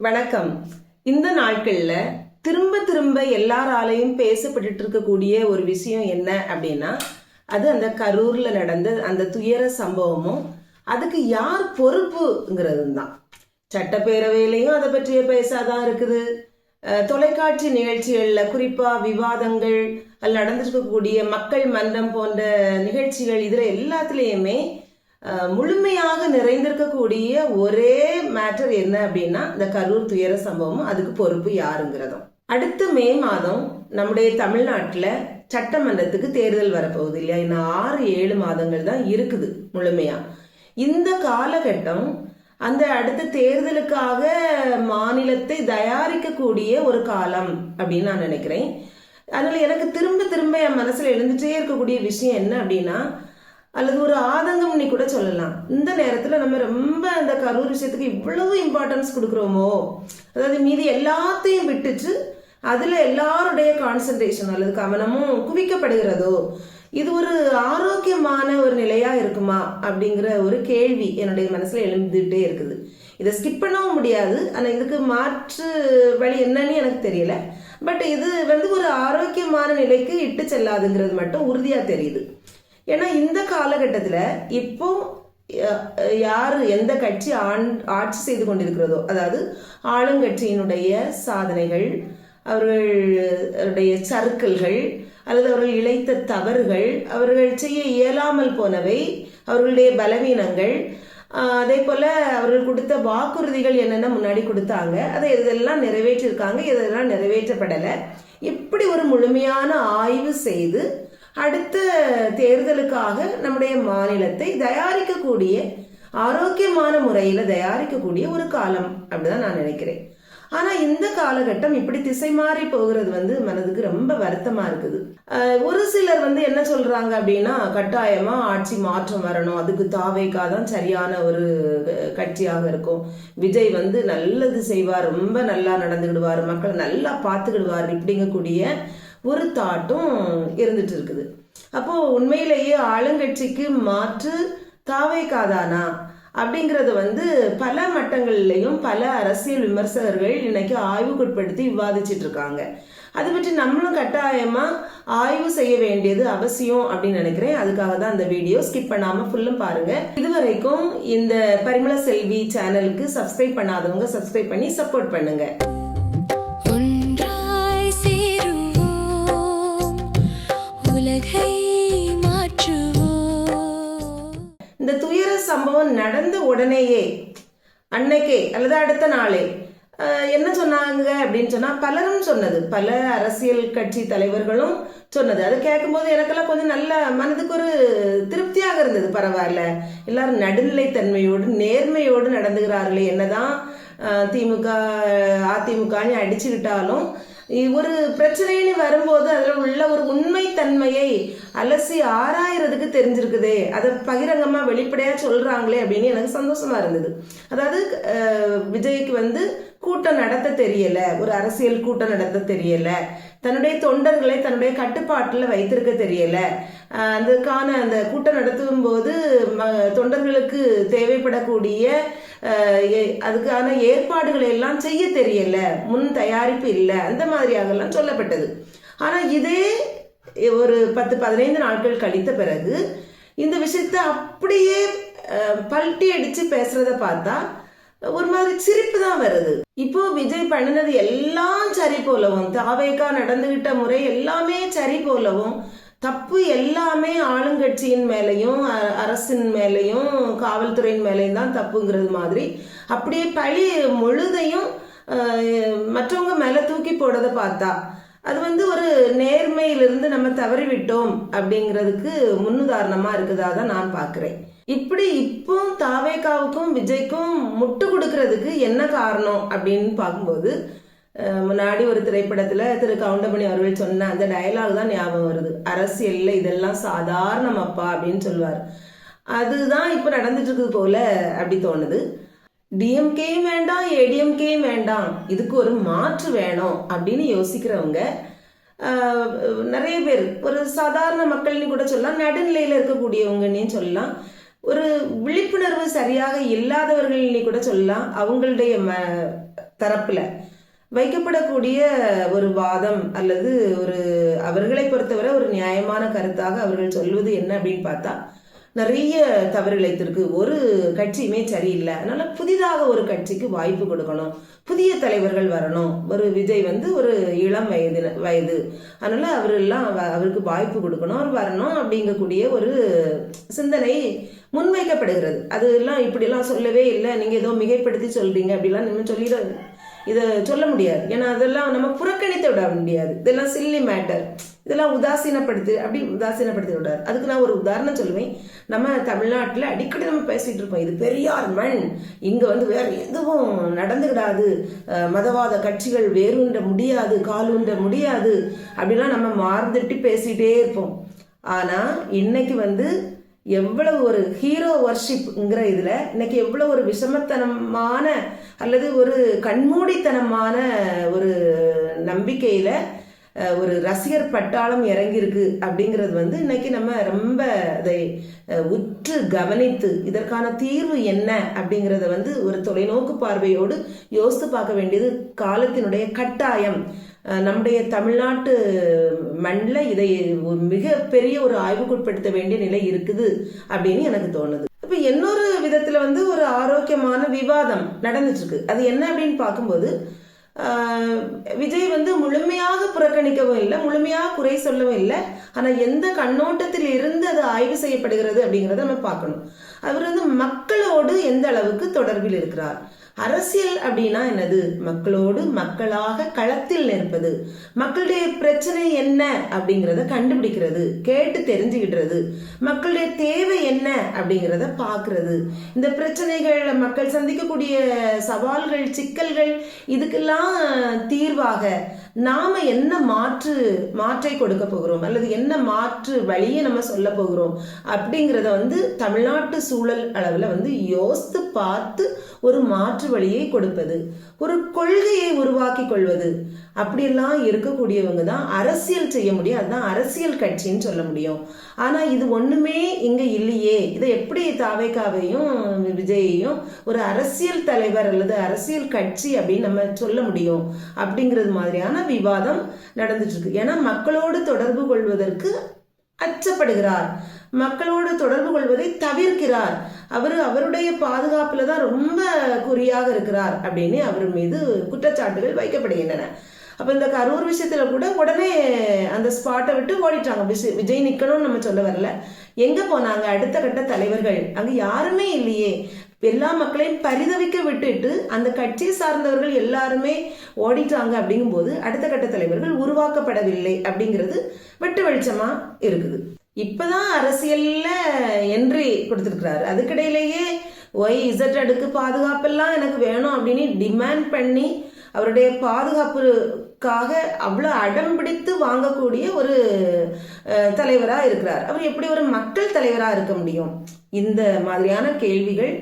வணக்கம். இந்த நாட்கள்ல திரும்ப திரும்ப எல்லாராலையும் பேசப்பட்டுட்டு இருக்கக்கூடிய ஒரு விஷயம் என்ன அப்படின்னா அது அந்த கரூர்ல நடந்த அந்த துயர சம்பவமும் அதுக்கு யார் பொறுப்புங்கிறது தான் சட்டப்பேரவையிலையும் அதை பற்றிய பேசாதான் இருக்குது. தொலைக்காட்சி நிகழ்ச்சிகளில் குறிப்பாக விவாதங்கள் அதில் நடந்திருக்கக்கூடிய மக்கள் மன்றம் போன்ற நிகழ்ச்சிகள் இதில் எல்லாத்துலேயுமே முழுமையாக நிறைந்திருக்கக்கூடிய ஒரே மேட்டர் என்ன அப்படின்னா இந்த கரூர் துயர சம்பவம் அதுக்கு பொறுப்பு யாருங்கிறதும். அடுத்த மே மாதம் நம்முடைய தமிழ்நாட்டில் சட்டமன்றத்துக்கு தேர்தல் வரப்போகுது இல்லையா? இன்னும் ஆறு ஏழு மாதங்கள் தான் இருக்குது முழுமையா. இந்த காலகட்டம் அந்த அடுத்த தேர்தலுக்காக மாநிலத்தை தயாரிக்கக்கூடிய ஒரு காலம் அப்படின்னு நான் நினைக்கிறேன். அதனால எனக்கு திரும்ப திரும்ப என் மனசுல எழுந்துட்டே இருக்கக்கூடிய விஷயம் என்ன அப்படின்னா அல்லது ஒரு ஆதங்கம் நீ கூட சொல்லலாம். இந்த நேரத்துல நம்ம ரொம்ப அந்த கரூர் விஷயத்துக்கு இவ்வளவு இம்பார்ட்டன்ஸ் கொடுக்குறோமோ அதாவது மீதி எல்லாத்தையும் விட்டுட்டு அதுல எல்லாருடைய கான்சென்ட்ரேஷன் அல்லது கவனமும் குவிக்கப்படுகிறதோ இது ஒரு ஆரோக்கியமான ஒரு நிலையா இருக்குமா அப்படிங்கிற ஒரு கேள்வி என்னுடைய மனசுல எழுந்துட்டே இருக்குது. இதை ஸ்கிப் பண்ணவும் முடியாது. ஆனா இதுக்கு மாற்று வழி என்னன்னு எனக்கு தெரியல. பட் இது வந்து ஒரு ஆரோக்கியமான நிலைக்கு இட்டு செல்லாதுங்கிறது மட்டும் உறுதியா தெரியுது. ஏன்னா இந்த காலகட்டத்தில் இப்போ யார் எந்த கட்சி ஆண் ஆட்சி செய்து கொண்டிருக்கிறதோ அதாவது ஆளுங்கட்சியினுடைய சாதனைகள் அவர்களுடைய சறுக்கல்கள் அல்லது அவர்கள் இழைத்த தவறுகள் அவர்கள் செய்ய இயலாமல் போனவை அவர்களுடைய பலவீனங்கள் அதே போல அவர்கள் கொடுத்த வாக்குறுதிகள் என்னென்ன முன்னாடி கொடுத்தாங்க அதை எதெல்லாம் நிறைவேற்றிருக்காங்க எதெல்லாம் நிறைவேற்றப்படலை. இப்படி ஒரு முழுமையான ஆய்வு செய்து அடுத்த தேர்தலுக்காக நம்முடைய மாநிலத்தை தயாரிக்கக்கூடிய ஆரோக்கியமான முறையில தயாரிக்கக்கூடிய ஒரு காலம் அப்படிதான் நான் நினைக்கிறேன். ஆனா இந்த காலகட்டம் இப்படி திசை மாறி போகிறது வந்து மனதுக்கு ரொம்ப வருத்தமா இருக்குது. ஒரு சிலர் வந்து என்ன சொல்றாங்க அப்படின்னா கட்டாயமா ஆட்சி மாற்றம் வரணும். அதுக்கு தாவேக்கா தான் சரியான ஒரு கட்சியாக இருக்கும். விஜய் வந்து நல்லது செய்வார். ரொம்ப நல்லா நடந்துக்கிடுவார். மக்களை நல்லா பார்த்துக்கிடுவார். இப்படிங்கக்கூடிய ஒரு தாட்டும் இருந்துட்டு இருக்குது அப்போ உண்மையிலேயே ஆளுங்கட்சிக்கு மாற்று தாவேக்காதானா? அப்படிங்கிறது வந்து பல மட்டங்கள்லையும் பல அரசியல் விமர்சகர்கள் இன்னைக்கு ஆய்வுக்குட்படுத்தி விவாதிச்சிட்டு இருக்காங்க அதை பற்றி நம்மளும் கட்டாயமா ஆய்வு செய்ய வேண்டியது அவசியம் அப்படின்னு நினைக்கிறேன். அதுக்காக தான் அந்த வீடியோ ஸ்கிப் பண்ணாம ஃபுல்லும் பாருங்க. இதுவரைக்கும் இந்த பரிமள செல்வி சேனலுக்கு சப்ஸ்கிரைப் பண்ணாதவங்க சப்ஸ்கிரைப் பண்ணி சப்போர்ட் பண்ணுங்க. சம்பவம் நடந்த உடனேயே அன்னைக்கே அல்லது அடுத்த நாளே என்ன சொன்னாங்க? அப்படின்னு சொன்னால் பலரும் சொன்னது. பல அரசியல் கட்சி தலைவர்களும் சொன்னது. அதை கேட்கும்போது எனக்கெல்லாம் கொஞ்சம் நல்ல மனதுக்கு ஒரு திருப்தியாக இருந்தது. பரவாயில்ல. எல்லாரும் நடுநிலைத்தன்மையோடு நேர்மையோடு நடந்துகிறார்களே என்னதான் திமுக அதிமுகன்னு அடிச்சுக்கிட்டாலும் ஒரு பிரச்சனைன்னு வரும்போது அதில் உள்ள ஒரு உண்மைத்தன்மையை அலசி ஆராயறதுக்கு தெரிஞ்சிருக்குதே. அதை பகிரங்கமாக வெளிப்படையாக சொல்கிறாங்களே அப்படின்னு எனக்கு சந்தோஷமாக இருந்தது. அதாவது விஜய்க்கு வந்து கூட்டம் நடத்த தெரியல. ஒரு அரசியல் கூட்டம் நடத்த தெரியல. தன்னுடைய தொண்டர்களை தன்னுடைய கட்டுப்பாட்டில் வைத்திருக்க தெரியல. அதுக்கான அந்த கூட்டம் நடத்தும் போது ம- தொண்டர்களுக்கு தேவைப்படக்கூடிய ஏ- அதுக்கான ஏற்பாடுகளை எல்லாம் செய்ய தெரியல. முன் தயாரிப்பு இல்லை. அந்த மாதிரியாகலாம் சொல்லப்பட்டது. ஆனா இதே ஒரு பத்து பதினைந்து நாட்கள் கழித்த பிறகு இந்த விஷயத்த அப்படியே பல்ட்டி அடிச்சு பேசுறத பார்த்தா ஒரு மாதிரி சிரிப்பு தான் வருது. இப்போ விஜய் பண்ணினது எல்லாம் சரி போலவும் தாவேக்கா நடந்துகிட்ட முறை எல்லாமே சரி போலவும் தப்பு எல்லாமே ஆளுங்கட்சியின் மேலையும் அ- அரசின் மேலையும் காவல்துறையின் மேலையும் தான் தப்புங்கிறது மாதிரி. அப்படியே பழி முழுதையும் மற்றவங்க மேலே தூக்கி போடுறத பார்த்தா அது வந்து ஒரு நேர்மையிலிருந்து நம்ம தவறிவிட்டோம் அப்படிங்கிறதுக்கு முன்னுதாரணமாக இருக்குதா தான் நான் பார்க்குறேன். இப்படி இப்போ தாவேகாவுக்கும் விஜய்க்கும் முட்டு கொடுக்கறதுக்கு என்ன காரணம் அப்படின்னு பார்க்கும்போது முன்னாடி ஒரு திரைப்படத்துல திரு கவுண்டமணி அவர்கள் சொன்ன அந்த டயலாக் தான் ஞாபகம் வருது. அரசியல்ல இதெல்லாம் சாதாரணமாப்பா அப்படின்னு சொல்லுவார். அதுதான் இப்போ நடந்துட்டு இருக்குது போல அப்படி தோணுது. டிஎம்கேயும் வேண்டாம் ஏடிஎம்கேயும் வேண்டாம். இதுக்கு ஒரு மாற்று வேணும் அப்படின்னு யோசிக்கிறவங்க நிறைய பேர் ஒரு சாதாரண மக்கள்னு கூட சொல்லலாம் நடுநிலையில இருக்கக்கூடியவங்கன்னே சொல்லலாம். ஒரு விழிப்புணர்வு சரியாக இல்லாதவர்கள்னு கூட சொல்லலாம். அவங்களுடைய ம தரப்புல. வைக்கப்படக்கூடிய ஒரு வாதம் அல்லது ஒரு அவர்களை பொறுத்தவரை ஒரு நியாயமான கருத்தாக அவர்கள் சொல்வது என்ன அப்படின்னு பார்த்தா நிறைய தவறு இழைத்திருக்கு ஒரு கட்சியுமே சரியில்லை. அதனால புதிதாக ஒரு கட்சிக்கு வாய்ப்பு கொடுக்கணும். புதிய தலைவர்கள் வரணும். ஒரு விஜய் வந்து ஒரு இளம் வயது வயது. அதனால அவரெல்லாம் வ- அவருக்கு வாய்ப்பு கொடுக்கணும். அவர் வரணும் அப்படிங்கக்கூடிய ஒரு சிந்தனை முன்வைக்கப்படுகிறது. அதெல்லாம் இப்படிலாம் சொல்லவே இல்லை. நீங்க ஏதோ மிகைப்படுத்தி சொல்றீங்க அப்படிலாம் நம்ம சொல்லிட இதை சொல்ல முடியாது. ஏன்னா அதெல்லாம் நம்ம புறக்கணித்து விட முடியாது. இதெல்லாம் சில்லி மேட்டர் இதெல்லாம் உதாசீனப்படுத்தி அப்படி உதாசீனப்படுத்தி விடாது அதுக்கு நான் ஒரு உதாரணம் சொல்லுவேன். நம்ம தமிழ்நாட்டில் அடிக்கடி நம்ம பேசிகிட்டு இருப்போம். இது பெரியார் மண். இங்கே வந்து வேறு எதுவும் நடந்துக்கிடாது மதவாத கட்சிகள் வேறுண்ட முடியாது காலுண்ட முடியாது. அப்படிலாம் நம்ம மார்ந்துட்டு பேசிகிட்டே இருப்போம். ஆனால் இன்னைக்கு வந்து எவ்வளவு ஒரு ஹீரோ வர்ஷிப்ங்கிற இதில் இன்னைக்கு எவ்வளோ ஒரு விஷமத்தனமான அல்லது ஒரு கண்மூடித்தனமான ஒரு நம்பிக்கையில் ஒரு ரசிகர் பட்டாளம் இறங்கியிருக்கு அப்படிங்கிறது வந்து இன்னைக்கு நம்ம ரொம்ப அதை உற்று கவனித்து இதற்கான தீர்வு என்ன அப்படிங்கிறத வந்து ஒரு தொலைநோக்கு பார்வையோடு யோசித்து பார்க்க வேண்டியது காலத்தினுடைய கட்டாயம். நம்முடைய தமிழ்நாட்டு மண்ணில் இதை மிக மிகப்பெரிய ஒரு ஆய்வுக்குட்படுத்த வேண்டிய நிலை இருக்குது அப்படின்னு எனக்கு தோணுது. இப்போ இன்னொரு விதத்துல வந்து ஒரு ஆரோக்கியமான விவாதம் நடந்துட்டு இருக்கு அது என்ன அப்படின்னு பார்க்கும்போது ஆஹ், விஜய் வந்து முழுமையாக புறக்கணிக்கவும் இல்லை முழுமையாக குறை சொல்லவும் இல்லை. ஆனா எந்த கண்ணோட்டத்தில் இருந்து அது ஆய்வு செய்யப்படுகிறது அப்படிங்கிறத நம்ம பார்க்கணும். அவர் வந்து மக்களோடு எந்த அளவுக்கு தொடர்பில் இருக்கிறார்? அரசியல் அப்படின்னா என்னது? மக்களோடு மக்களாக களத்தில் நிற்பது. மக்களுடைய பிரச்சனை என்ன அப்படிங்கிறத கண்டுபிடிக்கிறது கேட்டு தெரிஞ்சுக்கிடுறது மக்களுடைய தேவை என்ன அப்படிங்கிறத பார்க்கறது. இந்த பிரச்சனைகள் மக்கள் சந்திக்கக்கூடிய சவால்கள் சிக்கல்கள் இதுக்கெல்லாம் தீர்வாக நாம என்ன மாற்று மாற்றை கொடுக்க போகிறோம்? அல்லது என்ன மாற்று வழியை நம்ம சொல்ல போகிறோம்? அப்படிங்கிறத வந்து தமிழ்நாட்டு சூழல் அளவில் வந்து யோசித்து பார்த்து ஒரு மாற்று வழியை கொடுப்பது. ஒரு கொள்கையை உருவாக்கி கொள்வது. அப்படியெல்லாம் இருக்கக்கூடியவங்க தான் அரசியல் செய்ய முடியும். அதுதான் அரசியல் கட்சின்னு சொல்ல முடியும். ஆனா இது ஒண்ணுமே இங்க இல்லையே. இதை எப்படி தாவேக்காவையும் விஜயையும் ஒரு அரசியல் தலைவர் அல்லது அரசியல் கட்சி அப்படின்னு நம்ம சொல்ல முடியும் அப்படிங்கிறது மாதிரியான விவாதம் நடந்துட்டு இருக்கு ஏன்னா மக்களோடு தொடர்பு கொள்வதற்கு அச்சப்படுகிறார். மக்களோடு தொடர்பு கொள்வதை தவிர்க்கிறார். அவர் அவருடைய பாதுகாப்புல தான் ரொம்ப குறியாக இருக்கிறார் அப்படின்னு அவர் மீது குற்றச்சாட்டுகள் வைக்கப்படுகின்றன. அப்போ இந்த கரூர் விஷயத்துல கூட உடனே அந்த ஸ்பாட்டை விட்டு ஓடிட்டாங்க. விஜய் விஜய் நிற்கணும்னு நம்ம சொல்ல வரல. எங்க போனாங்க? அடுத்த கட்ட தலைவர்கள். அங்க யாருமே இல்லையே. எல்லா மக்களையும் பரிதவிக்க விட்டுட்டு அந்த கட்சியை சார்ந்தவர்கள் எல்லாருமே ஓடிட்டாங்க அப்படிங்கும்போது அடுத்த கட்ட தலைவர்கள் உருவாக்கப்படவில்லை அப்படிங்கிறது வெட்டு வெளிச்சமா இருக்குது. இப்பதான் அரசியல்ல என்ட்ரி கொடுத்துருக்கிறாரு. அதுக்கிடையிலேயே ஒய் இசட் அடுக்கு பாதுகாப்பெல்லாம் எனக்கு வேணும் அப்படின்னு டிமாண்ட் பண்ணி அவருடைய பாதுகாப்புக்காக அவ்வளோ அடம் பிடித்து வாங்கக்கூடிய ஒரு அஹ், தலைவரா இருக்கிறார். அவர் எப்படி ஒரு மக்கள் தலைவரா இருக்க முடியும்? இந்த மாதிரியான கேள்விகள்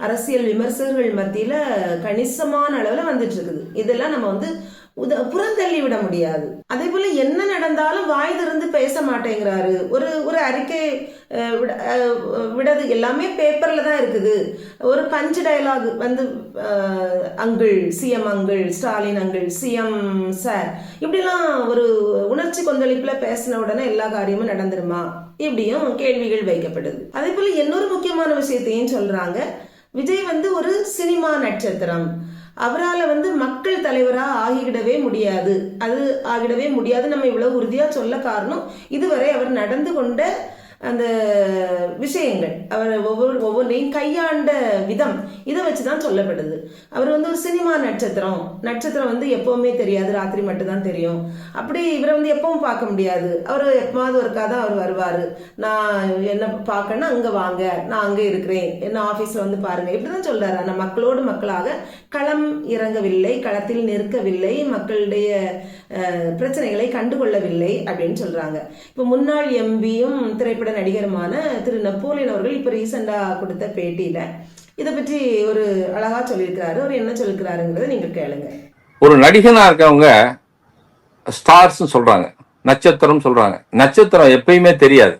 அரசியல் விமர்சகர்கள் மத்தியில கணிசமான அளவுல வந்துட்டு இருக்குது. இதெல்லாம் நம்ம வந்து புறந்தள்ளி விட முடியாது. அதே போல என்ன நடந்தாலும் வாய் திறந்து பேச மாட்டேங்கிறாரு. ஒரு ஒரு அறிக்கை விட- விடது எல்லாமே பேப்பர்ல தான் இருக்குது. ஒரு பஞ்சு டயலாக் வந்து uncle CM uncle Stalin uncle CM sir இப்படிலாம் ஒரு உணர்ச்சி கொந்தளிப்புல பேசின உடனே எல்லா காரியமும் நடந்துருமா? இப்படியும் கேள்விகள் வைக்கப்படுது. அதே போல இன்னொரு முக்கியமான விஷயத்தையும் சொல்றாங்க. விஜய் வந்து ஒரு சினிமா நட்சத்திரம். அவரால் வந்து மக்கள் தலைவராக ஆகிவிடவே முடியாது. அது ஆகிடவே முடியாது. நம்ம இவ்வளவு உறுதியாக சொல்ல காரணம் இதுவரை அவர் நடந்து கொண்ட அந்த விஷயங்கள் அவர் ஒவ்வொரு ஒவ்வொன்றையும் கையாண்ட விதம் இதை வச்சு தான் சொல்லப்படுது. அவர் வந்து ஒரு சினிமா நட்சத்திரம். நட்சத்திரம் வந்து எப்பவுமே தெரியாது ராத்திரி மட்டும்தான் தெரியும். அப்படி இவரை வந்து எப்பவும் பார்க்க முடியாது. அவர் எப்பமாவது ஒருக்கா தான் அவர் வருவார். நான் என்ன பார்க்கணும்னா அங்கே வாங்க நான் அங்கே இருக்கிறேன். என்ன ஆஃபீஸில் வந்து பாருங்க. இப்படி தான் சொல்கிறார் ஆனால் மக்களோடு மக்களாக களம் இறங்கவில்லை களத்தில் நிற்கவில்லை. மக்களுடைய பிரச்சனைகளை கண்டுகொள்ளவில்லை அப்படின்னு சொல்றாங்க. இப்போ முன்னாள் எம்பியும் திரைப்பட நடிகருமான திரு நப்போலியன் அவர்கள் இப்போ ரீசெண்டாக கொடுத்த பேட்டியில இதை பற்றி ஒரு அழகா சொல்லியிருக்கிறாரு. அவர் என்ன சொல்லியிருக்கிறாருங்கிறத நீங்க கேளுங்க. ஒரு நடிகனா இருக்கவங்க ஸ்டார்ஸ் சொல்றாங்க. நட்சத்திரம் சொல்றாங்க. நட்சத்திரம் எப்பயுமே தெரியாது.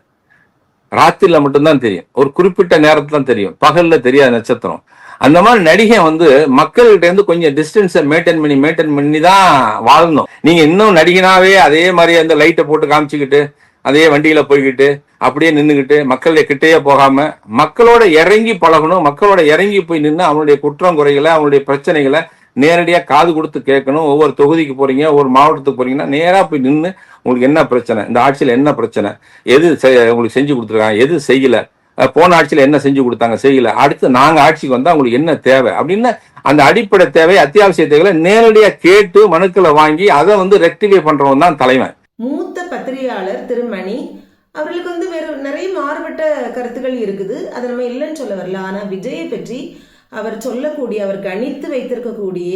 ராத்திரில மட்டும்தான் தெரியும். ஒரு குறிப்பிட்ட நேரத்துல தான் தெரியும். பகல்ல தெரியாது நட்சத்திரம். அந்த மாதிரி நடிகை வந்து மக்கள்கிட்ட இருந்து கொஞ்சம் டிஸ்டன்ஸை மெயின்டைன் பண்ணி மெயின்டைன் பண்ணி தான் வாழணும். நீங்க இன்னும் நடிகனாவே அதே மாதிரி அந்த லைட்டை போட்டு காமிச்சுக்கிட்டு அதே வண்டியில போய்கிட்டு அப்படியே நின்றுக்கிட்டு மக்களுடைய கிட்டேயே போகாம மக்களோட இறங்கி பழகணும் மக்களோட இறங்கி போய் நின்று அவனுடைய குற்றம் குறைகளை அவனுடைய பிரச்சனைகளை நேரடியாக காது கொடுத்து கேட்கணும். ஒவ்வொரு தொகுதிக்கு போறீங்க ஒவ்வொரு மாவட்டத்துக்கு போறீங்கன்னா நேராக போய் நின்று உங்களுக்கு என்ன பிரச்சனை? இந்த ஆட்சியில் என்ன பிரச்சனை? எது உங்களுக்கு செஞ்சு கொடுத்துருக்காங்க எது செய்யல? போன ஆட்சியில் என்ன செஞ்சு கொடுத்தாங்க செய்யல. அடுத்து நாங்க ஆட்சிக்கு வந்தால் உங்களுக்கு என்ன தேவை? அப்படின்னு அந்த அடிப்படை தேவை அத்தியாவசிய தேவைகளை நேரடியாக கேட்டு மனுக்களை வாங்கி அதை வந்து ரெக்டிஃபை பண்ணுறவன் தான் தலைவன். மூத்த பத்திரிகையாளர் திருமணி அவர்களுக்கு வந்து வேறு நிறைய மாறுபட்ட கருத்துக்கள் இருக்குது. அதை நம்ம இல்லைன்னு சொல்ல வரல. ஆனா விஜயை பற்றி அவர் சொல்லக்கூடிய அவர் கணித்து வைத்திருக்கக்கூடிய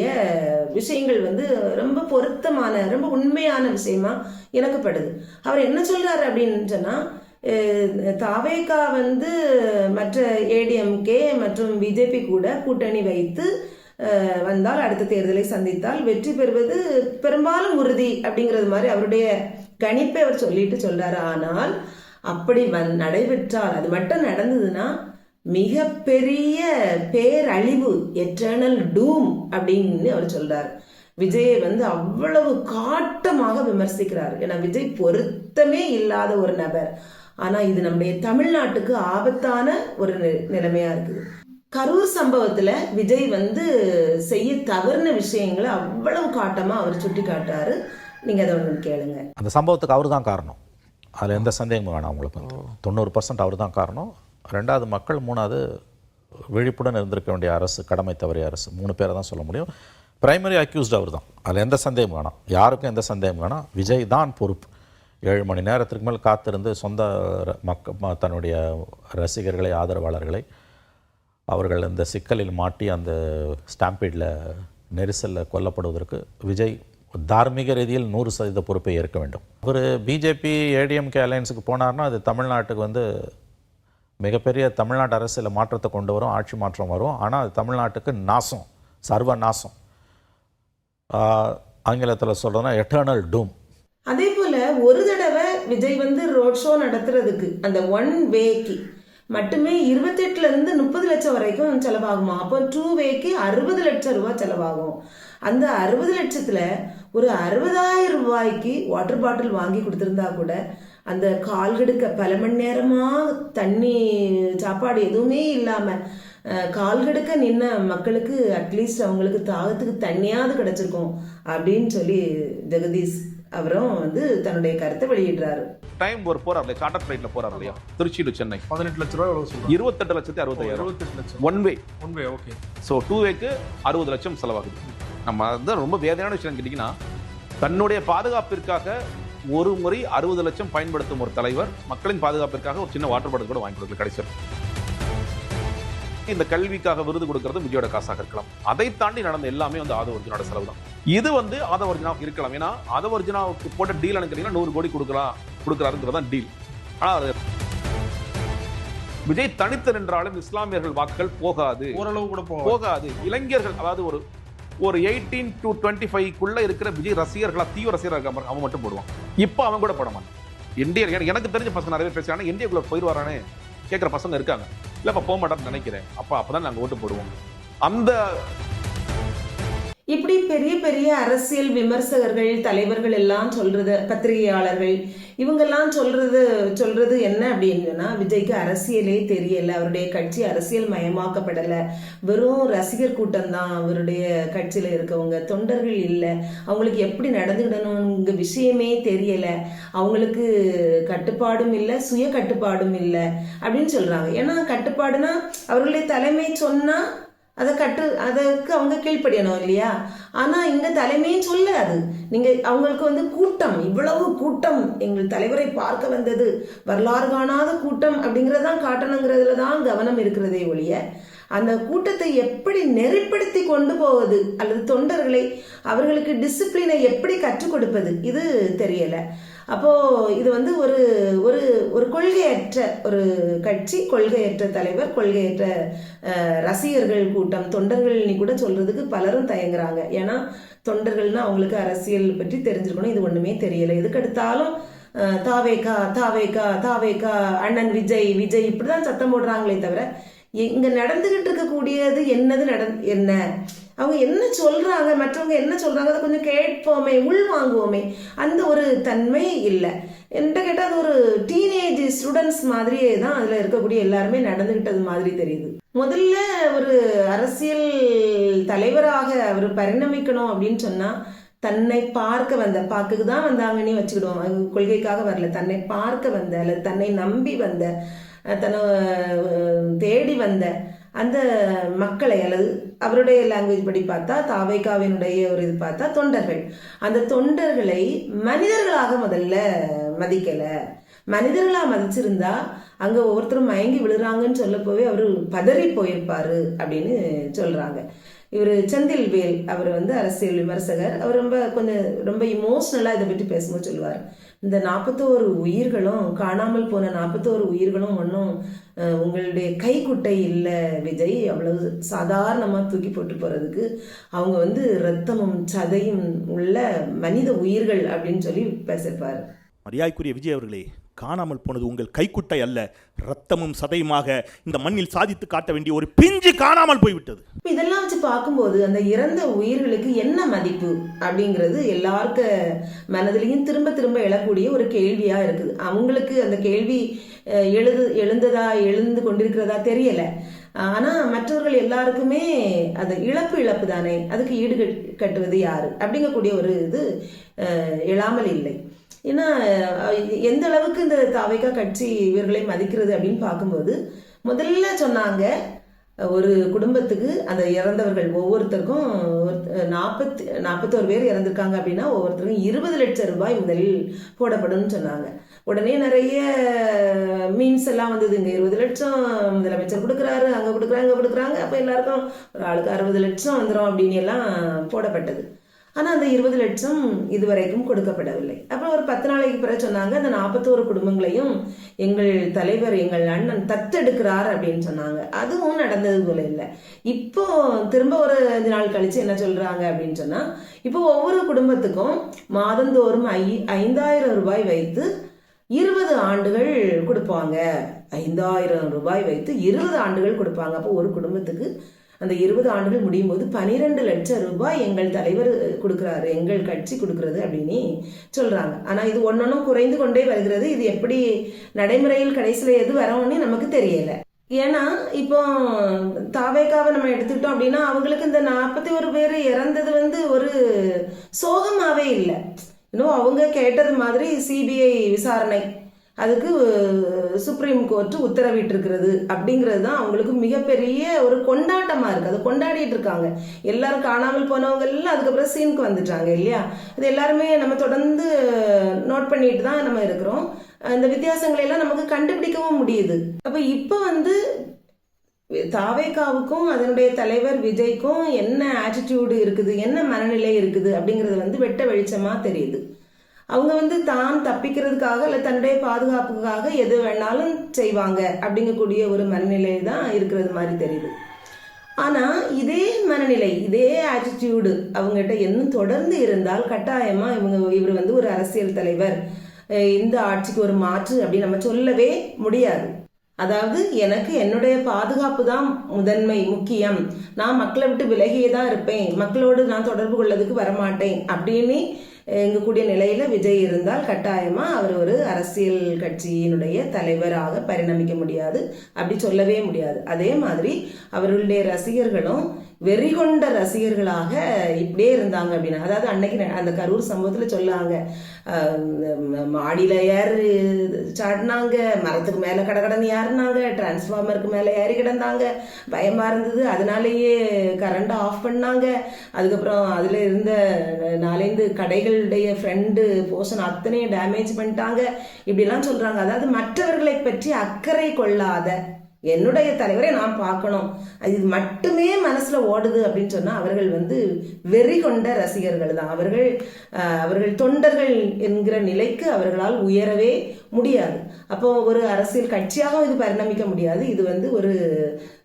விஷயங்கள் வந்து ரொம்ப பொருத்தமான ரொம்ப உண்மையான விஷயமா எனக்குப்படுது அவர் என்ன சொல்றாரு அப்படின்னு சொன்னா தாவேகா வந்து மற்ற ஏடிஎம்கே மற்றும் பிஜேபி கூட கூட்டணி வைத்து வந்தால் அடுத்த தேர்தலை சந்தித்தால் வெற்றி பெறுவது பெரும்பாலும் உறுதி அப்படிங்கிறது மாதிரி அவருடைய கணிப்பை அவர் சொல்லிட்டு சொல்றாரு. ஆனால் அப்படி வந் நடைபெற்றால் அது மட்டும் நடந்ததுன்னா மிகப்பெரிய பேரழிவு எட்டர்னல் டூம் அப்படின்னு அவர் சொல்றாரு. விஜயை வந்து அவ்வளவு காட்டமாக விமர்சிக்கிறார். ஏன்னா விஜய் பொருத்தமே இல்லாத ஒரு நபர். ஆனால் இது நம்முடைய தமிழ்நாட்டுக்கு ஆபத்தான ஒரு நி- நிலைமையா இருக்குது. கரூர் சம்பவத்தில் விஜய் வந்து செய்ய தவறின விஷயங்களை அவ்வளவு காட்டமாக அவர் சுட்டி காட்டாரு நீங்கள் அதை ஒன்று கேளுங்க. அந்த சம்பவத்துக்கு அவர் தான் காரணம். அதில் எந்த சந்தேகமும் வேணாம் உங்களுக்கு வந்து தொண்ணூறு பர்சன்ட் அவர் தான் காரணம். ரெண்டாவது மக்கள் மூணாவது விழிப்புடன் இருந்திருக்க வேண்டிய அரசு கடமை தவறிய அரசு. மூணு பேரை தான் சொல்ல முடியும். பிரைமரி அக்யூஸ்ட் அவர் தான் அதில் எந்த சந்தேகம் வேணாம். யாருக்கும் எந்த சந்தேகம் வேணாம். விஜய் தான் பொறுப்பு. ஏழு மணி நேரத்திற்கு மேல் காத்திருந்து சொந்த ர- மக்க தன்னுடைய ரசிகர்களை ஆதரவாளர்களை அவர்கள் இந்த சிக்கலில் மாட்டி அந்த ஸ்டாம்பீடில் நெரிசலில் கொல்லப்படுவதற்கு விஜய் தார்மீக ரீதியில் நூறு சதவீத பொறுப்பை ஏற்க வேண்டும். ஒரு பிஜேபி ஏடிஎம்கே அலையன்ஸுக்கு போனார்னா அது தமிழ்நாட்டுக்கு வந்து மிகப்பெரிய தமிழ்நாட்டு அரசியல் மாற்றத்தை கொண்டு வரும் ஆட்சி மாற்றம் வரும். ஆனால் அது தமிழ்நாட்டுக்கு நாசம் சர்வ நாசம் ஆங்கிலத்தில் சொல்கிறதுனா எட்டர்னல் டூம் அதே ஒரு தடவை விஜய் வந்து ரோட் ஷோ நடத்துறதுக்கு அந்த ஒன் வேக்கு மட்டுமே இருபத்தெட்டுல இருந்து முப்பது லட்சம் வரைக்கும் செலவாகுமா? அப்போ டூ வேக்கு அறுபது லட்சம் ரூபாய் செலவாகும். அந்த அறுபது லட்சத்துல ஒரு அறுபதாயிரம் ரூபாய்க்கு வாட்டர் பாட்டில் வாங்கி கொடுத்துருந்தா கூட அந்த கால் கெடுக்க பல மணி நேரமா தண்ணி சாப்பாடு எதுவுமே இல்லாம கால் கெடுக்க நின்ன மக்களுக்கு அட்லீஸ்ட் அவங்களுக்கு தாகத்துக்கு தண்ணியாவது கிடைச்சிருக்கும் அப்படின்னு சொல்லி ஜெகதீஷ் அவரும் வந்து தன்னுடைய கருத்தை வெளியிடுறாரு. டைம் ஒரு போறார் இல்லையா? சார்ட்டர் ஃபிளைட்ல போறார் இல்லையா? திருச்சி டு சென்னை. பதினெட்டு லட்ச ரூபாய் எவ்வளவு சொல்றாங்க? இருபத்தெட்டு லட்சத்தி அறுபத்தாயிரம் இருபத்தெட்டு லட்சம். One way one way okay so two week அறுபது லட்சம் செலவாகுது. நம்ம வந்து ரொம்ப வேதனையான விஷயம் கேட்டிங்கன்னா தன்னுடைய பாதுகாப்பிற்காக ஒரு முறை அறுபது லட்சம் பயன்படுத்தும் ஒரு தலைவர் மக்களின் பாதுகாப்பிற்காக ஒரு சின்ன வாட்டர் பாட்டில் கூட வாங்கி கொடுக்கல கடைசியில். இந்த கல்விக்காக விருது கொடுக்கறது விஜயோட காசாக இருக்கலாம். அதை தாண்டி நடந்த எல்லாமே வந்து ஆதவர்ஜுனோட செலவு தான். இது வந்து ஆதவர்ஜுனாவுக்கு இருக்கலாம். ஏன்னா ஆதவர்ஜுனாவுக்கு போட்ட டீல் கேட்டீங்கன்னா நூறு கோடி கொடுக்கலாம் கொடுக்குறாருங்கிறது தான் டீல் ஆனால் அது விஜய் தனித்து நின்றாலும் இஸ்லாமியர்கள் வாக்குகள் போகாது. ஓரளவு கூட போகாது. இளைஞர்கள் அதாவது ஒரு ஒரு எயிட்டீன் டு டுவெண்ட்டி ஃபைவ்க்குள்ள இருக்கிற விஜய் ரசிகர்களா தீவிர ரசிகர்களா இருக்க அவன் மட்டும் போடுவான். இப்போ அவன் கூட போட மாட்டான். இந்திய எனக்கு- எனக்கு தெரிஞ்ச பசங்க நிறைய பேர் பேசுறாங்க இந்தியாக்குள்ள போயிடுவாரானே கேட்குற பசங்க இருக்காங்க. இல்லப்பா போக மாட்டோம்னு நினைக்கிறேன். அப்ப தான் நாங்க ஓட்டு போடுவோம். அந்த இப்படி பெரிய பெரிய அரசியல் விமர்சகர்கள் தலைவர்கள் எல்லாம் சொல்றது பத்திரிகையாளர்கள் இவங்கெல்லாம் சொல்றது சொல்றது என்ன அப்படின்னா விஜய்க்கு அரசியலே தெரியல. அவருடைய கட்சி அரசியல் மயமாக்கப்படலை. வெறும் ரசிகர் கூட்டம் தான் அவருடைய கட்சியில இருக்கவங்க. தொண்டர்கள் இல்லை. அவங்களுக்கு எப்படி நடந்துக்கிடணுங்க விஷயமே தெரியல. அவங்களுக்கு கட்டுப்பாடும் இல்லை சுய கட்டுப்பாடும் இல்லை அப்படின்னு சொல்றாங்க. ஏன்னா கட்டுப்பாடுனா அவர்களுடைய தலைமை சொன்னா அதை கட்டு அதற்கு அவங்க கீழ்ப்படியணும் இல்லையா? ஆனால் இங்க தலைமையும் சொல்லாது. நீங்கள் அவங்களுக்கு வந்து கூட்டம் இவ்வளவு கூட்டம் எங்கள் தலைவரை பார்க்க வந்தது. வரலாறு காணாத கூட்டம் அப்படிங்கிறதான் காட்டணுங்கிறதுல தான் கவனம் இருக்கிறதே ஒழிய அந்த கூட்டத்தை எப்படி நெறிப்படுத்தி கொண்டு போவது அல்லது தொண்டர்களை அவர்களுக்கு டிசிப்ளினை எப்படி கற்றுக் கொடுப்பது? இது தெரியலை. அப்போ இது வந்து ஒரு ஒரு ஒரு கொள்கையற்ற ஒரு கட்சி கொள்கையற்ற தலைவர் கொள்கையற்ற ரசிகர்கள் கூட்டம் தொண்டர்கள் நீ கூட சொல்றதுக்கு பலரும் தயங்குறாங்க. ஏன்னா தொண்டர்கள்னா அவங்களுக்கு அரசியல் பற்றி தெரிஞ்சிருக்கணும். இது ஒண்ணுமே தெரியல. எதுக்கெடுத்தாலும் தாவேக்கா தாவேக்கா தாவேகா தாவேகா அண்ணன் விஜய் விஜய் இப்படிதான் சத்தம் போடுறாங்களே தவிர இங்க நடந்துகிட்டு இருக்கக்கூடியது என்னது நட என்ன? அவங்க என்ன சொல்றாங்க? மற்றவங்க என்ன சொல்றாங்க அதை கொஞ்சம் கேட்போமே உள் வாங்குவோமே. அந்த ஒரு தன்மை இல்லை. என்கிட்ட கேட்டால் அது ஒரு டீனேஜ் ஸ்டூடெண்ட்ஸ் மாதிரியே தான் அதில் இருக்கக்கூடிய எல்லாருமே நடந்துகிட்டது மாதிரி தெரியுது. முதல்ல ஒரு அரசியல் தலைவராக அவர் பரிணமிக்கணும் அப்படின்னு சொன்னால் தன்னை பார்க்க வந்த பார்க்குக்கு தான் வந்தாங்கன்னே வச்சுக்கிடுவோம். கொள்கைக்காக வரல. தன்னை பார்க்க வந்த அல்லது தன்னை நம்பி வந்த தன தன்னை தேடி வந்த அந்த மக்களை அல்லது அவருடைய லாங்குவேஜ் படி பார்த்தா தாவைக்காவினுடைய ஒரு இது பார்த்தா தொண்டர்கள். அந்த தொண்டர்களை மனிதர்களாக முதல்ல மதிக்கலை. மனிதர்களாக மதிச்சிருந்தா அங்கே ஒவ்வொருத்தரும் மயங்கி விழுறாங்கன்னு சொல்ல போவே அவர் பதறி போயிருப்பாரு அப்படின்னு சொல்கிறாங்க இவர் செந்தில் வேல் அவர் வந்து அரசியல் விமர்சகர். அவர் ரொம்ப கொஞ்சம் ரொம்ப இமோஷ்னலாக இதை பற்றி பேசும்போது சொல்லுவார். இந்த நாற்பத்தோரு உயிர்களும் காணாமல் போன நாற்பத்தோரு உயிர்களும் ஒன்றும் உங்களுடைய கைக்குட்டை இல்லை விஜய். அவ்வளவு சாதாரணமாக தூக்கி போட்டு போகிறதுக்கு அவங்க வந்து ரத்தமும் சதையும் உள்ள மனித உயிர்கள் அப்படின்னு சொல்லி பேசியிருப்பார். மரியாதைக்குரிய விஜய் அவர்களே காணாமல் போனது உங்கள் கைக்குட்டை அல்ல. ரத்தமும் சதையுமாக இந்த மண்ணில் சாதித்து காட்ட வேண்டிய ஒரு பிஞ்சு காணாமல் போய்விட்டது. இதெல்லாம் வச்சு பார்க்கும்போது அந்த இறந்த உயிர்களுக்கு என்ன மதிப்பு அப்படிங்கிறது எல்லாருக்க மனதிலையும் திரும்ப திரும்ப எழக்கூடிய ஒரு கேள்வியா இருக்குது. அவங்களுக்கு அந்த கேள்வி எழுது எழுந்ததா எழுந்து கொண்டிருக்கிறதா தெரியல. ஆனா மற்றவர்கள் எல்லாருக்குமே அது இழப்பு இழப்பு தானே. அதுக்கு ஈடு கட்டுவது யாரு? அப்படிங்கக்கூடிய ஒரு இது எழாமல் இல்லை. ஏன்னா எந்த அளவுக்கு இந்த தாவைக்கா கட்சி இவர்களை மதிக்கிறது அப்படின்னு பார்க்கும்போது முதல்ல சொன்னாங்க ஒரு குடும்பத்துக்கு அந்த இறந்தவர்கள் ஒவ்வொருத்தருக்கும் நாற்பத்தி நாற்பத்தோரு பேர் இறந்திருக்காங்க அப்படின்னா ஒவ்வொருத்தருக்கும் இருபது லட்சம் ரூபாய் முதலில் போடப்படும்னு சொன்னாங்க. உடனே நிறைய மீன்ஸ் எல்லாம் வந்ததுங்க. இருபது லட்சம் முதலமைச்சர் கொடுக்குறாரு அங்கே கொடுக்குறாங்க கொடுக்குறாங்க. அப்போ எல்லாருக்கும் ஒரு ஆளுக்கு அறுபது லட்சம் வந்துடும் அப்படின்னு எல்லாம் போடப்பட்டது. ஆனால் அந்த இருபது லட்சம் இதுவரைக்கும் கொடுக்கப்படவில்லை. அப்புறம் ஒரு பத்து நாளைக்கு பிறகு சொன்னாங்க அந்த நாற்பத்தோரு குடும்பங்களையும் எங்கள் தலைவர் எங்கள் அண்ணன் தத்தெடுக்கிறார் அப்படின்னு சொன்னாங்க. அதுவும் நடந்தது போல இல்லை. இப்போ திரும்ப ஒரு அஞ்சு நாள் கழிச்சு என்ன சொல்றாங்க அப்படின்னு சொன்னா இப்போ ஒவ்வொரு குடும்பத்துக்கும் மாதந்தோறும் ஐ ஐந்தாயிரம் ரூபாய் வைத்து இருபது ஆண்டுகள் கொடுப்பாங்க. ஐந்தாயிரம் ரூபாய் வைத்து இருபது ஆண்டுகள் கொடுப்பாங்க. அப்போ ஒரு குடும்பத்துக்கு அந்த இருபது ஆண்டுகள் முடியும் போது பனிரெண்டு லட்சம் ரூபாய் எங்கள் தலைவர் கொடுக்குறாரு எங்கள் கட்சி கொடுக்கறது அப்படின்னு சொல்றாங்க. ஆனா இது ஒன்னொன்னும் குறைந்து கொண்டே வருகிறது. இது எப்படி நடைமுறையில் கடைசியில் எது வரோன்னு நமக்கு தெரியல. ஏன்னா இப்போ தாவேக்காவை நம்ம எடுத்துக்கிட்டோம் அப்படின்னா அவங்களுக்கு இந்த நாற்பத்தி ஒரு பேர் இறந்தது வந்து ஒரு சோகமாவே இல்லை. இன்னும் அவங்க கேட்டது மாதிரி சிபிஐ விசாரணை அதுக்கு சுப்ரீம் கோர்ட் உத்தரவிட்டிருக்கிறது அப்படிங்கிறது தான் அவங்களுக்கு மிகப்பெரிய ஒரு கொண்டாட்டமாக இருக்குது அதை கொண்டாடிட்டு இருக்காங்க. எல்லாரும் காணாமல் போனவங்க எல்லாம் அதுக்கப்புறம் சீனுக்கு வந்துட்டாங்க இல்லையா? இது எல்லாருமே நம்ம தொடர்ந்து நோட் பண்ணிட்டு தான் நம்ம இருக்கிறோம். அந்த வித்தியாசங்களை எல்லாம் நமக்கு கண்டுபிடிக்கவும் முடியுது. அப்போ இப்போ வந்து தாவேகாவுக்கும் அதனுடைய தலைவர் விஜய்க்கும் என்ன ஆட்டிடியூடு இருக்குது என்ன மனநிலை இருக்குது அப்படிங்கிறது வந்து வெட்ட வெளிச்சமாக தெரியுது. அவங்க வந்து தான் தப்பிக்கிறதுக்காக இல்லை தன்னுடைய பாதுகாப்புக்காக எது வேணாலும் செய்வாங்க அப்படிங்கக்கூடிய ஒரு மனநிலை தான் இருக்கிறது மாதிரி தெரியுது. ஆனால் இதே மனநிலை இதே ஆட்டிடியூடு அவங்ககிட்ட இன்னும் தொடர்ந்து இருந்தால் கட்டாயமாக இவங்க இவர் வந்து ஒரு அரசியல் தலைவர். இந்த ஆட்சிக்கு ஒரு மாற்று அப்படின்னு நம்ம சொல்லவே முடியாது. அதாவது எனக்கு என்னுடைய பாதுகாப்பு தான் முதன்மை முக்கியம். நான் மக்களை விட்டு விலகியே தான் இருப்பேன். மக்களோடு நான் தொடர்பு கொள்ளதுக்கு வரமாட்டேன் அப்படின்னு எங்கக்கூடிய நிலையில விஜய் இருந்தால் கட்டாயமா அவர் ஒரு அரசியல் கட்சியினுடைய தலைவராக பரிணமிக்க முடியாது. அப்படி சொல்லவே முடியாது. அதே மாதிரி அவர்களுடைய ரசிகர்களும் வெறிகொண்ட ரசிகர்களாக இப்படியே இருந்தாங்க அப்படின்னா அதாவது அன்னைக்கு அந்த கரூர் சம்பவத்தில் சொல்லாங்க. மாடியில் ஏறி சாடினாங்க மரத்துக்கு மேல கடகடன்னு ஏறினாங்க டிரான்ஸ்ஃபார்மருக்கு மேலே ஏறி கிடந்தாங்க. பயமாக இருந்தது. அதனாலேயே கரண்ட்டை ஆஃப் பண்ணாங்க. அதுக்கப்புறம் அதில் இருந்த நாலஞ்சு கடைகளுடைய ஃப்ரெண்டு போஷன் அத்தனையும் டேமேஜ் பண்ணிட்டாங்க. இப்படிலாம் சொல்கிறாங்க அதாவது மற்றவர்களை பற்றி அக்கறை கொள்ளாத என்னுடைய தலைவரை நான் பார்க்கணும். அது இது மட்டுமே மனசுல ஓடுது அப்படின்னு சொன்னா அவர்கள் வந்து வெறி கொண்ட ரசிகர்கள் தான். அவர்கள் அவர்கள் தொண்டர்கள் என்கிற நிலைக்கு அவர்களால் உயரவே முடியாது. அப்போ ஒரு அரசியல் கட்சியாகவும் இது பரிணமிக்க முடியாது. இது வந்து ஒரு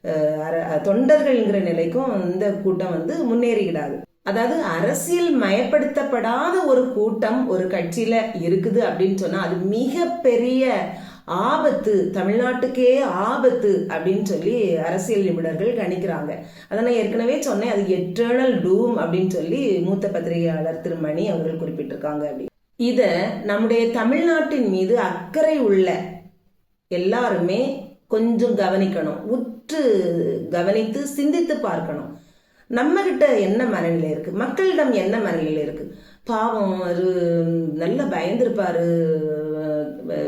அஹ், அர- தொண்டர்கள்ங்கிற நிலைக்கும் இந்த கூட்டம் வந்து முன்னேறிவிடாது அதாவது அரசியல் மயப்படுத்தப்படாத ஒரு கூட்டம் ஒரு கட்சியில இருக்குது அப்படின்னு சொன்னா அது மிகப்பெரிய ஆபத்து தமிழ்நாட்டுக்கே ஆபத்து அப்படின்னு சொல்லி அரசியல் நிபுணர்கள் கணிக்கிறாங்க. அதை நான் ஏற்கனவே சொன்னேன் அது எட்டர்னல் டூம் அப்படின்னு சொல்லி மூத்த பத்திரிகையாளர் திருமணி அவர்கள் குறிப்பிட்டிருக்காங்க அப்படின்னு இதை நம்முடைய தமிழ்நாட்டின் மீது அக்கறை உள்ள எல்லாருமே கொஞ்சம் கவனிக்கணும். உற்று கவனித்து சிந்தித்து பார்க்கணும். நம்ம கிட்ட என்ன மனநிலை இருக்கு? மக்களிடம் என்ன மனநிலை இருக்கு? பாவம் ஒரு நல்லா பயந்துருப்பாரு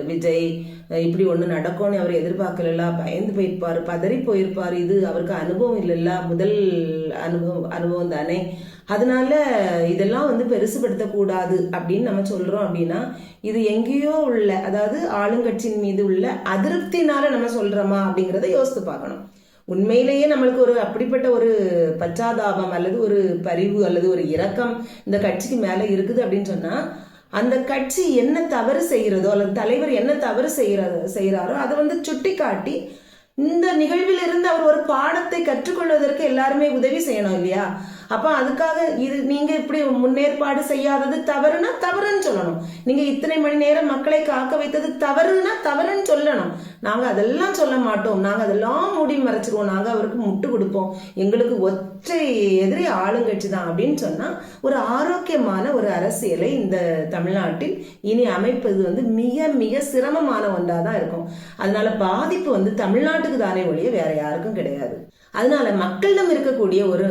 விஜய். இப்படி ஒன்று நடக்கும்னு அவர் எதிர்பார்க்கல பயந்து போயிருப்பார் பதறி போயிருப்பார். இது அவருக்கு அனுபவம் இல்லைல்ல. முதல் அனுபவம் அனுபவம் தானே. அதனால இதெல்லாம் வந்து பெருசுபடுத்தக்கூடாது அப்படின்னு நம்ம சொல்றோம் அப்படின்னா இது எங்கேயோ உள்ள அதாவது ஆளுங்கட்சியின் மீது உள்ள அதிருப்தினால நம்ம சொல்றோமா அப்படிங்கிறத யோசித்து பார்க்கணும். உண்மையிலேயே நம்மளுக்கு ஒரு அப்படிப்பட்ட ஒரு பச்சாதாபம் அல்லது ஒரு பரிவு அல்லது ஒரு இரக்கம் இந்த கட்சிக்கு மேலே இருக்குது அப்படின்னு சொன்னா அந்த கட்சி என்ன தவறு செய்கிறதோ அல்லது தலைவர் என்ன தவறு செய்கிற செய்கிறாரோ அதை வந்து சுட்டி காட்டி இந்த நிகழ்வில் இருந்து அவர் ஒரு பாடத்தை கற்றுக்கொள்வதற்கு எல்லாருமே உதவி செய்யணும் இல்லையா? அப்போ அதுக்காக இது நீங்கள் இப்படி முன்னேற்பாடு செய்யாதது தவறுனா தவறுன்னு சொல்லணும். நீங்கள் இத்தனை மணி நேரம் மக்களை காக்க வைத்தது தவறுனா தவறுன்னு சொல்லணும். நாங்கள் அதெல்லாம் சொல்ல மாட்டோம். நாங்கள் அதெல்லாம் மூடி மறைச்சிருவோம். நாங்கள் அவருக்கு முட்டு கொடுப்போம். எங்களுக்கு ஒற்றை எதிரி ஆளுங்கட்சி தான் அப்படின்னு சொன்னால் ஒரு ஆரோக்கியமான ஒரு அரசியலை இந்த தமிழ்நாட்டில் இனி அமைப்பது வந்து மிக மிக சிரமமான ஒன்றாக தான் இருக்கும். அதனால பாதிப்பு வந்து தமிழ்நாட்டுக்கு தானே ஒழிய வேற யாருக்கும் கிடையாது. அதனால மக்களிடம் இருக்கக்கூடிய ஒரு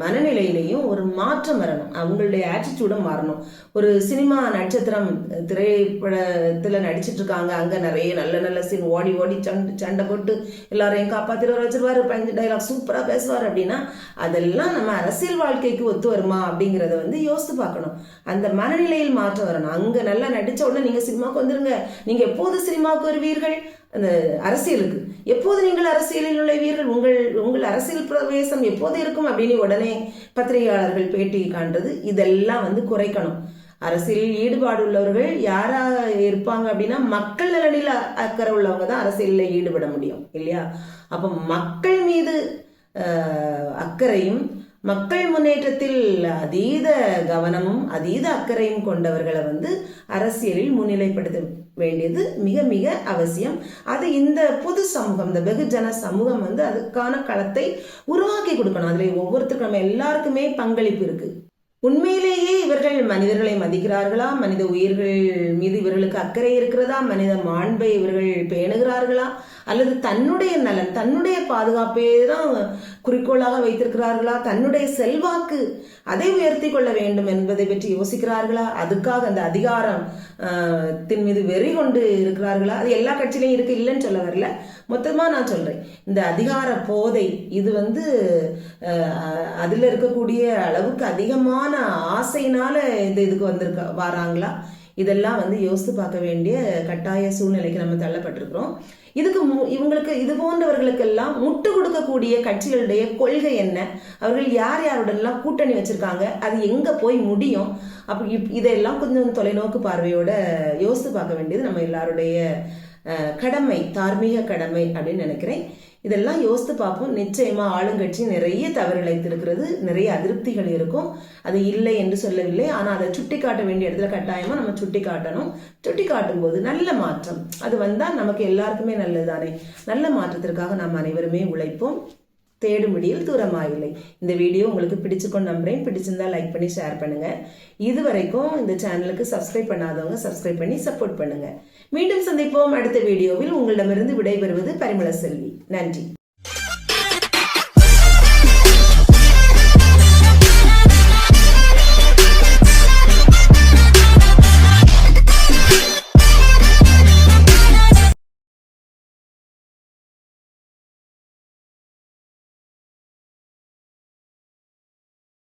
மனநிலையிலையும் ஒரு மாற்றம் வரணும். அவங்களுடைய ஆட்டிடியூடும் மாறணும். ஒரு சினிமா நட்சத்திரம் திரைப்படத்துல நடிச்சிட்டு இருக்காங்க அங்க நிறைய நல்ல நல்ல சீன் ஓடி ஓடி சண்டை சண்டை போட்டு எல்லாரையும் காப்பாத்திட்டு வச்சிருவாரு. பஞ்சு டைலாக் சூப்பரா பேசுவார் அப்படின்னா அதெல்லாம் நம்ம அரசியல் வாழ்க்கைக்கு ஒத்து வருமா அப்படிங்கிறத வந்து யோசித்து பார்க்கணும். அந்த மனநிலையில் மாற்றம் வரணும். அங்க நல்லா நடிச்ச உடனே நீங்க சினிமாவுக்கு வந்துருங்க. நீங்க எப்போது சினிமாவுக்கு வருவீர்கள்? அந்த அரசியலுக்கு. எப்போது நீங்கள் அரசியலில் நுழைவீர்கள்? உங்கள் உங்கள் அரசியல் பிரவேசம் எப்போது இருக்கும் அப்படின்னு உடனே பத்திரிகையாளர்கள் பேட்டி காண்றது இதெல்லாம் வந்து குறைக்கணும். அரசியலில் ஈடுபாடு உள்ளவர்கள் யாரா இருப்பாங்க அப்படின்னா மக்கள் நலனில் அக்கறை உள்ளவங்க தான் அரசியலில் ஈடுபட முடியும் இல்லையா? அப்போ மக்கள் மீது அக்கறையும் மக்கள் முன்னேற்றத்தில் அதீத கவனமும் அதீத அக்கறையும் கொண்டவர்களை வந்து அரசியலில் முன்னிலைப்படுத்த வேண்டியது மிக மிக அவசியம். அது இந்த பொது சமூகம் இந்த வெகுஜன சமூகம் வந்து அதுக்கான களத்தை உருவாக்கி கொடுக்கணும். அதில் ஒவ்வொருத்தருக்கும் நம்ம எல்லாருக்குமே பங்களிப்பு இருக்கு. உண்மையிலேயே இவர்கள் மனிதர்களை மதிக்கிறார்களா? மனித உயிர்கள் மீது இவர்களுக்கு அக்கறை இருக்கிறதா? மனித மாண்பை இவர்கள் பேணுகிறார்களா? அல்லது தன்னுடைய நலன் தன்னுடைய பாதுகாப்பே தான் குறிக்கோளாக வைத்திருக்கிறார்களா? தன்னுடைய செல்வாக்கு அதை உயர்த்தி கொள்ள வேண்டும் என்பதை பற்றி யோசிக்கிறார்களா? அதுக்காக அந்த அதிகாரம் தின் மீது வெறி கொண்டு இருக்கிறார்களா? அது எல்லா கட்சியிலையும் இருக்கு இல்லைன்னு சொல்ல வரல. மொத்தமா நான் சொல்றேன். இந்த அதிகார போதை இது வந்து அதில் அதுல இருக்கக்கூடிய அளவுக்கு அதிகமான ஆசையினால இந்த இதுக்கு வந்திருக்க வராங்களா? இதெல்லாம் வந்து யோசித்து பார்க்க வேண்டிய கட்டாய சூழ்நிலைக்கு நம்ம தள்ளப்பட்டிருக்கிறோம். இதுக்கு மு- இவங்களுக்கு இது போன்றவர்களுக்கெல்லாம் முட்டு கொடுக்கக்கூடிய கட்சிகளுடைய கொள்கை என்ன? அவர்கள் யார் யாருடன்லாம் கூட்டணி வச்சிருக்காங்க? அது எங்க போய் முடியும்? அப்படி இப்- இதெல்லாம் கொஞ்சம் தொலைநோக்கு பார்வையோட யோசித்து பார்க்க வேண்டியது நம்ம எல்லாருடைய கடமை தார்மீக கடமை அப்படின்னு நினைக்கிறேன். இதெல்லாம் யோசித்து பார்ப்போம். நிச்சயமா ஆளுங்கட்சி நிறைய தவறு இழைத்திருக்கிறது நிறைய அதிருப்திகள் இருக்கும். அது இல்லை என்று சொல்லவில்லை. ஆனால் அதை சுட்டி காட்ட வேண்டிய இடத்துல கட்டாயமா நம்ம சுட்டி காட்டணும் சுட்டி காட்டும் போது நல்ல மாற்றம். அது வந்தால் நமக்கு எல்லாருக்குமே நல்லதுதானே. நல்ல மாற்றத்திற்காக நாம் அனைவருமே உழைப்போம். தேடுமிடியில் தூரமாயில்லை. இந்த வீடியோ உங்களுக்கு பிடிச்சிக்கொண்டு நம்புறேன். பிடிச்சிருந்தா லைக் பண்ணி ஷேர் பண்ணுங்க. இது வரைக்கும் இந்த சேனலுக்கு சப்ஸ்கிரைப் பண்ணாதவங்க சப்ஸ்கிரைப் பண்ணி சப்போர்ட் பண்ணுங்க. மீண்டும் சந்திப்போம். அடுத்த வீடியோவில் உங்களிடமிருந்து விடைபெறுவது பரிமள செல்வி. நன்றி.